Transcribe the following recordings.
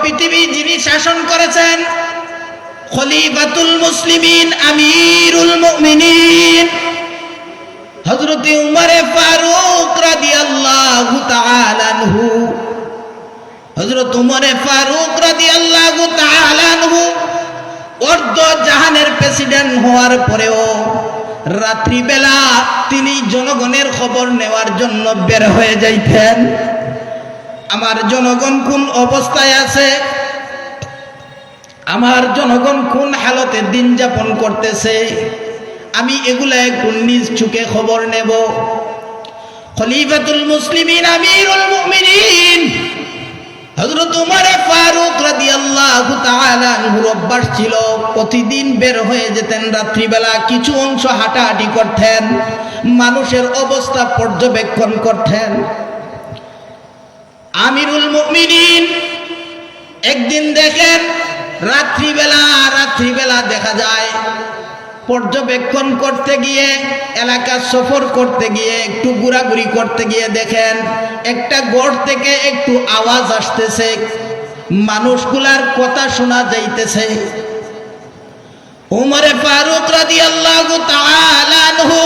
পৃথিবী যিনি শাসন করেছেন, খলিফাতুল মুসলিমিন, আমিরুল মুমিনিন। হযরত উমরে ফারুক রাদিয়াল্লাহু তাআলা আনহু, হযরত উমরে ফারুক রাদিয়াল্লাহু তাআলা আনহু, অর্ধ জাহানের প্রেসিডেন্ট হওয়ার পরেও রাত্রিবেলা তিনি জনগণের খবর নেওয়ার জন্য বের হয়ে যাইতেন। আমার জনগণ কোন অবস্থায় আছে? আমার জনগণ কোন হালতে দিন যাপন করতেছে? আমি এগুলা একটু নিজ চুকে খবর নেব। খলিফাতুল মুসলিমিন, আমিরুল মুমিনিন, হযরত উমর ফারুক রাদিয়াল্লাহু তাআলা আনহুর অভ্যাস ছিল। প্রতিদিন বের হয়ে যেতেন রাত্রিবেলা, কিছু অংশ হাঁটাহাঁটি করতেন, মানুষের অবস্থা পর্যবেক্ষণ করতেন। আমিরুল মুমিনিন, একদিন দেখেন রাত্রিবেলা রাত্রিবেলা দেখা যায়, পর্যবেক্ষণ করতে গিয়ে, এলাকা সফর করতে গিয়ে, একটু ঘোরাঘুরি করতে গিয়ে দেখেন, একটা গড় থেকে একটু আওয়াজ আসতেছে, মানুষগুলার কথা শোনা যাইতেছে। উমরে ফারুক রাদিয়াল্লাহু তাআলা আনহু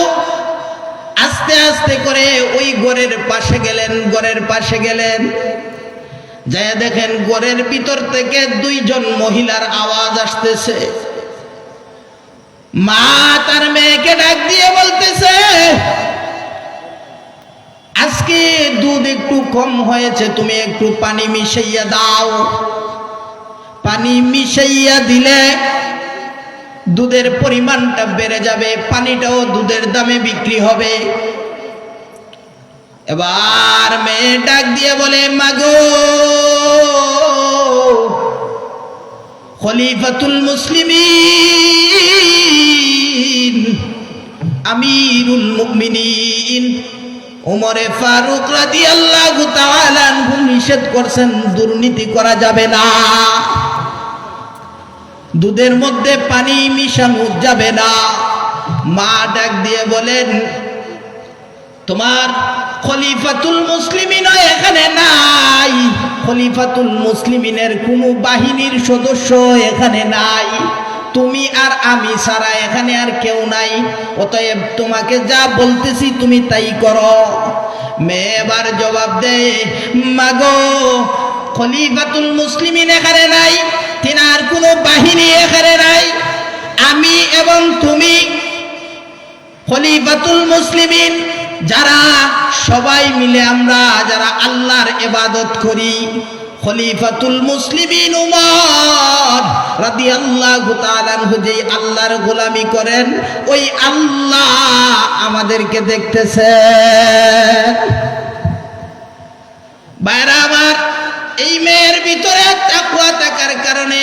আস্তে আস্তে করে ওই গড়ের পাশে গেলেন গড়ের পাশে গেলেন। যায় দেখেন গড়ের ভিতর থেকে দুইজন মহিলার আওয়াজ আসতেছে। মা তার মেয়েকে ডাক দিয়ে বলতেছে, আজকে দুধ একটু কম হয়েছে, তুমি একটু পানি মিশাইয়া দাও। পানি মিশাইয়া দিলে দুধের পরিমাণটা বেড়ে যাবে, পানিটাও দুধের দামে বিক্রি হবে। এবার মেয়ে ডাক দিয়ে বলে, মাগো, খলিফাতুল মুসলিমিন, আমিরুল মুমিনিন, ওমরে ফারুক রাদিয়াল্লাহু তাআলা নিষেধ করছেন, দুর্নীতি করা যাবে না। দুধের মধ্যে পানি মিশানো যাবে না। মা ডাক দিয়ে বলেন, তোমার খলিফাতুল মুসলিমিন এখানে নাই। খলিফাতুল মুসলিমিনের কোনো বাহিনীর সদস্য এখানে নাই। তুমি আর আমি ছাড়া এখানে আর কেউ নাই। অতএব তোমাকে যা বলতেছি তুমি তাই করো। মেয়ে এবার জবাব দে, মাগো, খলিফাতুল মুসলিমিন এখানে নাই, তিনার কোনো বাহিনী এখানে নাই। আমি এবং তুমি খলিফাতুল মুসলিমিন যারা সবাই মিলে আমরা যারা আল্লাহর এবাদত করি, খলিফাতুল মুসলিমিন উমর যেই আল্লাহর গোলামি করেন, ওই আল্লাহ আমাদেরকে দেখতেছে। বাইরা এই মেয়ের ভিতরে তাকওয়া থাকার কারণে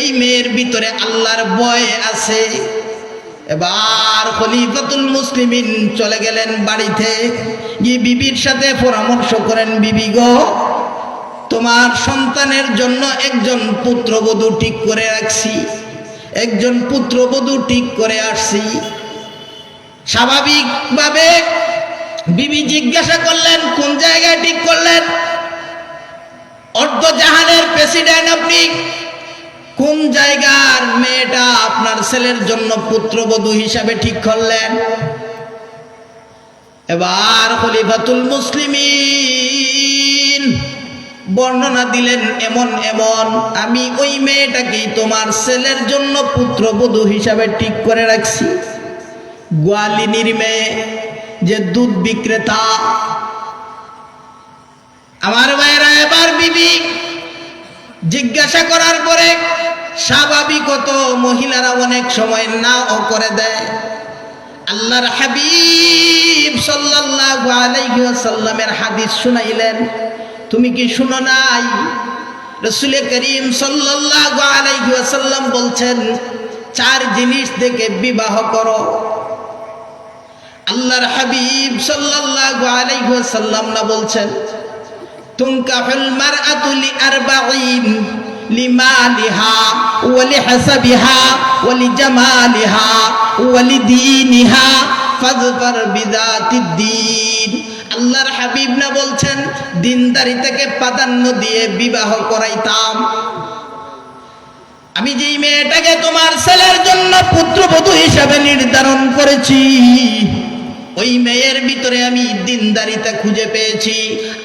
এই মেয়ের ভিতরে আল্লাহর ভয় আছে। এবার খলিফাতুল মুসলিমিন চলে গেলেন বাড়িতে। গিয়ে বিবির সাথে পরামর্শ করেন, বিবি গো, তোমার সন্তানের জন্য একজন পুত্রবধূ ঠিক করে রাখছি। একজন পুত্রবধূ ঠিক করে আসছি। স্বাভাবিকভাবে বিবি জিজ্ঞাসা করলেন, কোন জায়গায় ঠিক করলেন? অর্ধ জাহানের প্রেসিডেন্ট আপনি কোন জায়গার মেয়েটা আপনার ছেলের জন্য পুত্রবধূ হিসাবে ঠিক করলেন? এবার খলিফাতুল মুসলিমিন বর্ণনা দিলেন এমন এমন, আমি ওই মেয়েটাকেই তোমার ছেলের জন্য পুত্রবধূ হিসাবে ঠিক করে রাখছি। গোয়ালিনীর মেয়ে, যে দুধ বিক্রেতা। আমার ভাইরা এবার বিবি জিজ্ঞাসা করার পরে স্বাভাবিকত মহিলারা অনেক সময় না ও করে দেয়। আল্লাহর হাবিব সাল্লাল্লাহু হাদিস শুনাইলেন। তুমি কি শুনো নাই? রসুল করিম সাল্লাল্লাহু বলছেন, চার জিনিস দেখে বিবাহ করো। আল্লাহর হাবিব সাল্লাল্লাহু আলাইহি ওয়াসাল্লাম না বলছেন তুনকাহুল মারআতু লিআরবাঈন ওয়া লিজামালিহা ওয়া লিদীনিহা ফাযফার বিযাতিদ দ্বীন আল্লাহর হাবিব না বলছেন, দিনদারি থেকে প্রাধান্য দিয়ে বিবাহ করাইতাম। আমি যেই মেয়েটাকে তোমার ছেলের জন্য পুত্রবধূ হিসাবে নির্ধারণ করেছি ওই মেয়ের ভিতরে আমি দিনদারিতা খুঁজে পেয়েছি,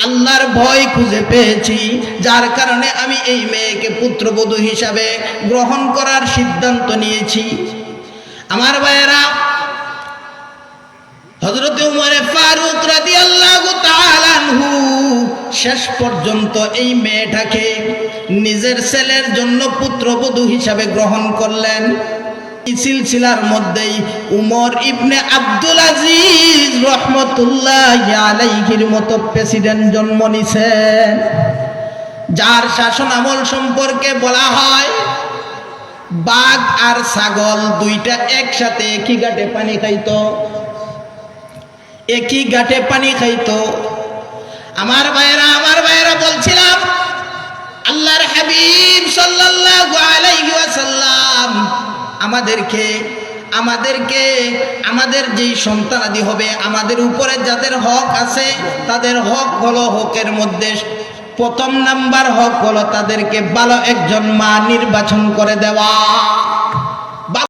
আল্লাহর ভয় খুঁজে পেয়েছি, যার কারণে আমি এই মেয়েকে পুত্রবধূ হিসাবে গ্রহণ করার সিদ্ধান্ত নিয়েছি। আমার ভাইয়েরা হজরত উমরে ফারুক রাদিয়াল্লাহু তাআলা আনহু শেষ পর্যন্ত এই মেয়েটাকে নিজের ছেলের জন্য পুত্রবধূ হিসাবে গ্রহণ করলেন। এই সিলসিলার মধ্যেই উমর ইবনে আব্দুল আজিজ রহমতুল্লাহ আলাইহির মতো প্রেসিডেন্ট জন্ম নিছেন। যার শাসন আমল সম্পর্কে বলা হয়, বাঘ আর ছাগল দুইটা একসাথে একই ঘাটে পানি খাইতো। একই ঘাটে পানি খাইতো। আমার ভাইয়েরা আমার ভাইয়েরা বলছিলাম, আল্লাহর হাবিব সাল্লাল্লাহু আলাইহি ওয়াসাল্লাম আমাদেরকে আমাদেরকে, আমাদের যেই সন্তানাদি হবে, আমাদের উপরে যাদের হক আছে, তাদের হক হলো হকের মধ্যে। প্রথম নাম্বার হক হলো তাদেরকে ভালো একজন মা নির্বাচন করে দেওয়া।